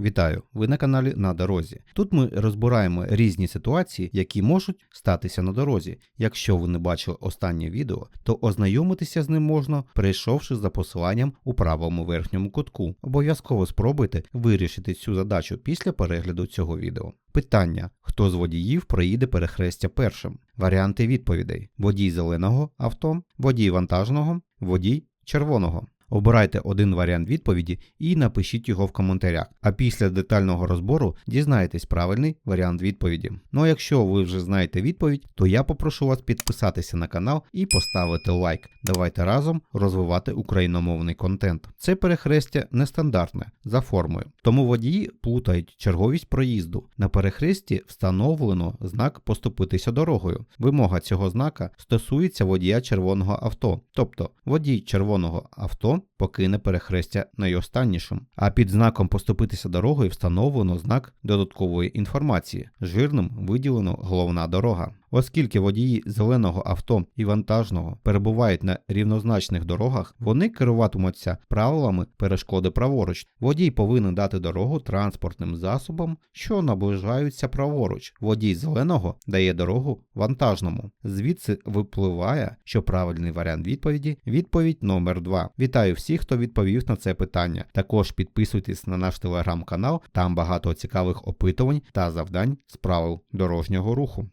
Вітаю! Ви на каналі на дорозі. Тут ми розбираємо різні ситуації, які можуть статися на дорозі. Якщо ви не бачили останнє відео, то ознайомитися з ним можна, перейшовши за посиланням у правому верхньому кутку. Обов'язково спробуйте вирішити цю задачу після перегляду цього відео. Питання: хто з водіїв проїде перехрестя першим? Варіанти відповідей: водій зеленого авто, водій вантажного, водій червоного. Обирайте один варіант відповіді і напишіть його в коментарях. А після детального розбору дізнаєтесь правильний варіант відповіді. Ну а якщо ви вже знаєте відповідь, то я попрошу вас підписатися на канал і поставити лайк. Давайте разом розвивати україномовний контент. Це перехрестя нестандартне за формою, тому водії плутають черговість проїзду. На перехресті встановлено знак поступитися дорогою. Вимога цього знака стосується водія червоного авто, тобто водій червоного авто покине перехрестя найостаннішим. А під знаком поступитися дорогою встановлено знак додаткової інформації. Жирним виділено головна дорога. Оскільки водії зеленого авто і вантажного перебувають на рівнозначних дорогах, вони керуватимуться правилами перешкоди праворуч. Водій повинен дати дорогу транспортним засобам, що наближаються праворуч. Водій зеленого дає дорогу вантажному. Звідси випливає, що правильний варіант відповіді відповідь номер 2. Вітаю всіх, хто відповів на це питання. Також підписуйтесь на наш телеграм-канал, там багато цікавих опитувань та завдань з правил дорожнього руху.